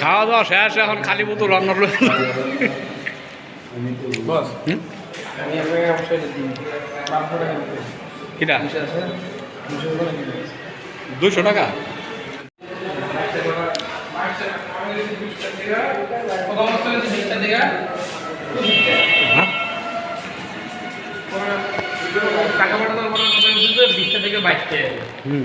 খাওয়া দাওয়া শেষ এখন খালি বোতল রান্না কিটা দুশো আছে করে দুশো টাকা? হ্যাঁ? টাকা পাঠানোর মনে হয় বিশটা থেকে বাইশটা হুম।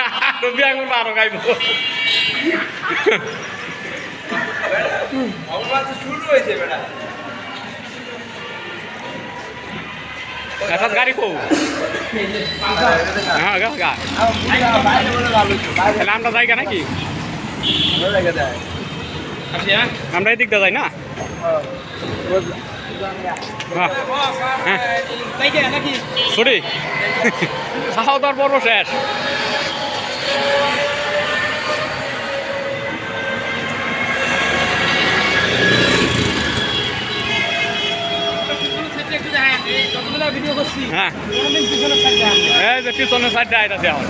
শুরু হয়েছে বেটা গাড়ি কো। হ্যাঁ গা গা। বাইরে বলে ভালো তাহলে আমরা জায়গা নাকি? হ্যাঁ। আমরা এদিক দিয়ে যাই না? হ্যাঁ। ছুটি। খাওয়া দাওয়ার পর্ব শেষ। হ্যাঁ। পিছনে এই যে পিছনের সাইডে আইতাছে এখন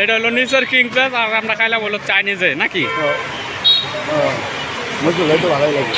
এটা হলো নিচের কিং প্লেস আর আমরা খাইলাম হলো চাইনিজে নাকি? মুসুল তো ভালোই লাগে।